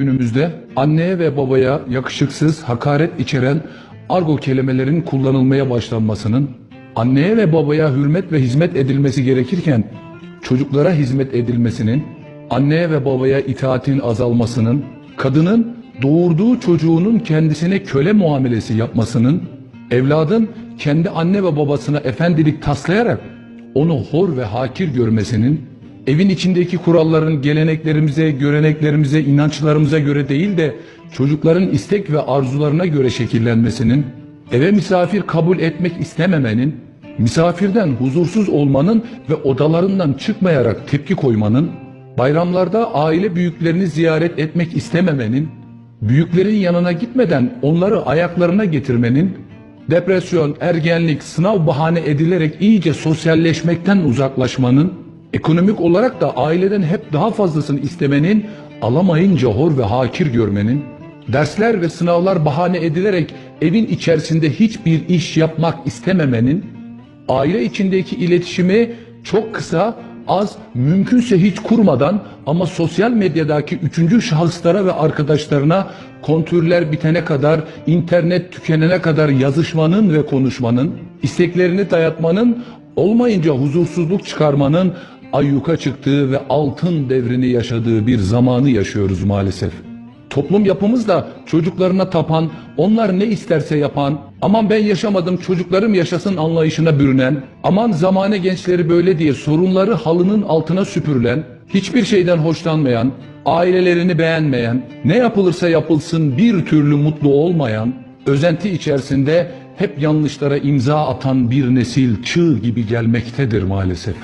Günümüzde anneye ve babaya yakışıksız, hakaret içeren argo kelimelerin kullanılmaya başlanmasının, anneye ve babaya hürmet ve hizmet edilmesi gerekirken çocuklara hizmet edilmesinin, anneye ve babaya itaatin azalmasının, kadının doğurduğu çocuğunun kendisine köle muamelesi yapmasının, evladın kendi anne ve babasına efendilik taslayarak onu hor ve hakir görmesinin, evin içindeki kuralların geleneklerimize, göreneklerimize, inançlarımıza göre değil de çocukların istek ve arzularına göre şekillenmesinin, eve misafir kabul etmek istememenin, misafirden huzursuz olmanın ve odalarından çıkmayarak tepki koymanın, bayramlarda aile büyüklerini ziyaret etmek istememenin, büyüklerin yanına gitmeden onları ayaklarına getirmenin, depresyon, ergenlik, sınav bahane edilerek iyice sosyalleşmekten uzaklaşmanın, ekonomik olarak da aileden hep daha fazlasını istemenin, alamayınca hor ve hakir görmenin, dersler ve sınavlar bahane edilerek evin içerisinde hiçbir iş yapmak istememenin, aile içindeki iletişimi çok kısa, az, mümkünse hiç kurmadan ama sosyal medyadaki üçüncü şahıslara ve arkadaşlarına kontürler bitene kadar, internet tükenene kadar yazışmanın ve konuşmanın, isteklerini dayatmanın, olmayınca huzursuzluk çıkarmanın ayyuka çıktığı ve altın devrini yaşadığı bir zamanı yaşıyoruz maalesef. Toplum yapımız da çocuklarına tapan, onlar ne isterse yapan, aman ben yaşamadım çocuklarım yaşasın anlayışına bürünen, aman zamane gençleri böyle diye sorunları halının altına süpürülen, hiçbir şeyden hoşlanmayan, ailelerini beğenmeyen, ne yapılırsa yapılsın bir türlü mutlu olmayan, özenti içerisinde hep yanlışlara imza atan bir nesil çığ gibi gelmektedir maalesef.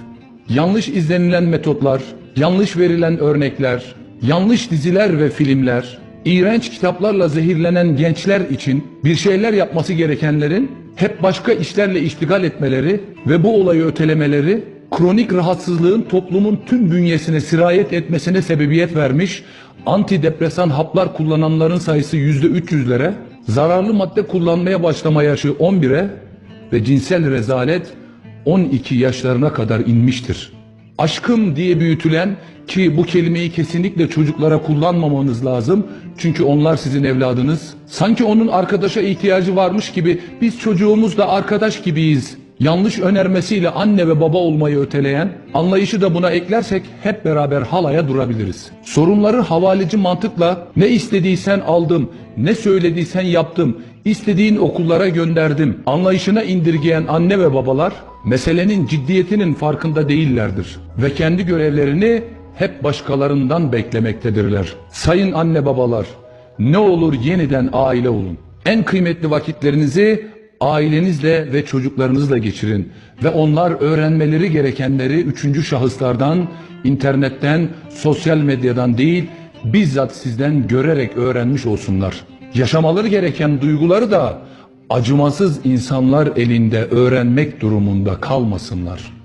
Yanlış izlenilen metotlar, yanlış verilen örnekler, yanlış diziler ve filmler, iğrenç kitaplarla zehirlenen gençler için bir şeyler yapması gerekenlerin hep başka işlerle iştigal etmeleri ve bu olayı ötelemeleri kronik rahatsızlığın toplumun tüm bünyesine sirayet etmesine sebebiyet vermiş, antidepresan haplar kullananların sayısı yüzde 300'lere, zararlı madde kullanmaya başlama yaşı 11'e ve cinsel rezalet 12 yaşlarına kadar inmiştir. Aşkım diye büyütülen ki bu kelimeyi kesinlikle çocuklara kullanmamanız lazım. Çünkü onlar sizin evladınız. Sanki onun arkadaşa ihtiyacı varmış gibi biz çocuğumuzla arkadaş gibiyiz. Yanlış önermesiyle anne ve baba olmayı öteleyen, anlayışı da buna eklersek hep beraber halaya durabiliriz. Sorunları havaleci mantıkla ne istediysen aldım, ne söylediysen yaptım, istediğin okullara gönderdim. Anlayışına indirgeyen anne ve babalar meselenin ciddiyetinin farkında değillerdir ve kendi görevlerini hep başkalarından beklemektedirler. Sayın anne babalar, ne olur yeniden aile olun. En kıymetli vakitlerinizi ailenizle ve çocuklarınızla geçirin ve onlar öğrenmeleri gerekenleri üçüncü şahıslardan, internetten, sosyal medyadan değil, bizzat sizden görerek öğrenmiş olsunlar. Yaşamaları gereken duyguları da acımasız insanlar elinde öğrenmek durumunda kalmasınlar.